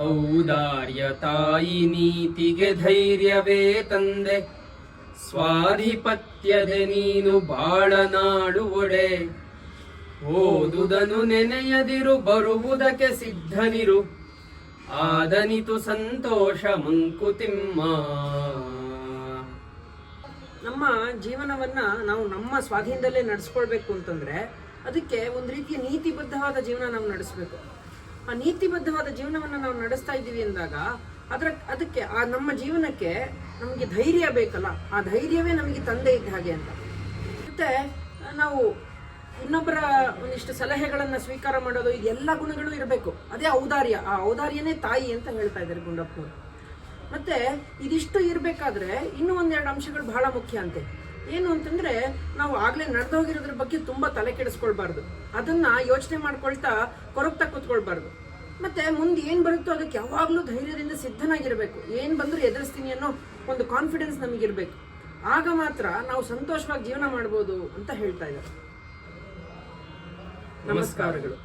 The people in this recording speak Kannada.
ಔದಾರ್ಯ ತಾಯಿ ನೀತಿಗೆ ಧೈರ್ಯವೇ ತಂದೆ. ಸ್ವಾಧಿಪತ್ಯದೆ ನೀನು ಬಾಳನಾಡು ಒಡೆ ಓದುದನು ನೆನೆಯದಿರು, ಬರುವುದಕ್ಕೆ ಸಿದ್ಧನಿರು. ಆದನಿತು ಸಂತೋಷ ಮಂಕುತಿಮ್ಮ ನಮ್ಮ ಜೀವನವನ್ನ ನಾವು ನಮ್ಮ ಸ್ವಾಧೀನದಲ್ಲೇ ನಡೆಸ್ಕೊಳ್ಬೇಕು ಅಂತಂದ್ರೆ, ಅದಕ್ಕೆ ಒಂದು ರೀತಿಯ ನೀತಿಬದ್ಧವಾದ ಜೀವನ ನಾವು ನಡೆಸಬೇಕು. ಆ ನೀತಿಬದ್ಧವಾದ ಜೀವನವನ್ನು ನಾವು ನಡೆಸ್ತಾ ಇದ್ದೀವಿ ಅಂದಾಗ ಅದರ, ಅದಕ್ಕೆ, ಆ ನಮ್ಮ ಜೀವನಕ್ಕೆ ನಮಗೆ ಧೈರ್ಯ ಬೇಕಲ್ಲ? ಆ ಧೈರ್ಯವೇ ನಮಗೆ ತಂದೆ ಇದ್ದ ಹಾಗೆ ಅಂತ. ಮತ್ತೆ, ನಾವು ಇನ್ನೊಬ್ಬರ ಒಂದಿಷ್ಟು ಸಲಹೆಗಳನ್ನು ಸ್ವೀಕಾರ ಮಾಡೋದು ಇದೆಲ್ಲ ಗುಣಗಳು ಇರಬೇಕು. ಅದೇ ಔದಾರ್ಯ. ಆ ಔದಾರ್ಯನೇ ತಾಯಿ ಅಂತ ಹೇಳ್ತಾ ಇದ್ದಾರೆ ಗುಂಡಪ್ಪನವರು. ಮತ್ತೆ, ಇದಿಷ್ಟು ಇರಬೇಕಾದ್ರೆ ಇನ್ನೂ ಒಂದೆರಡು ಅಂಶಗಳು ಬಹಳ ಮುಖ್ಯ ಅಂತೆ. ಏನು ಅಂತಂದ್ರೆ, ನಾವು ಆಗ್ಲೇ ನಡೆದೋಗಿರೋದ್ರ ಬಗ್ಗೆ ತುಂಬಾ ತಲೆ ಕೆಡಿಸ್ಕೊಳ್ಬಾರ್ದು. ಅದನ್ನ ಯೋಚನೆ ಮಾಡ್ಕೊಳ್ತಾ ಕೊರಗ್ತಾ ಕೂತ್ಕೊಳ್ಬಾರ್ದು. ಮತ್ತೆ ಮುಂದೆ ಏನ್ ಬರುತ್ತೋ ಅದಕ್ಕೆ ಯಾವಾಗ್ಲೂ ಧೈರ್ಯದಿಂದ ಸಿದ್ಧನಾಗಿರ್ಬೇಕು. ಏನ್ ಬಂದ್ರೂ ಎದುರಿಸ್ತೀನಿ ಅನ್ನೋ ಒಂದು ಕಾನ್ಫಿಡೆನ್ಸ್ ನಮಗಿರಬೇಕು. ಆಗ ಮಾತ್ರ ನಾವು ಸಂತೋಷವಾಗಿ ಜೀವನ ಮಾಡ್ಬೋದು ಅಂತ ಹೇಳ್ತಾ ಇದ್ದಾರೆ. ನಮಸ್ಕಾರಗಳು.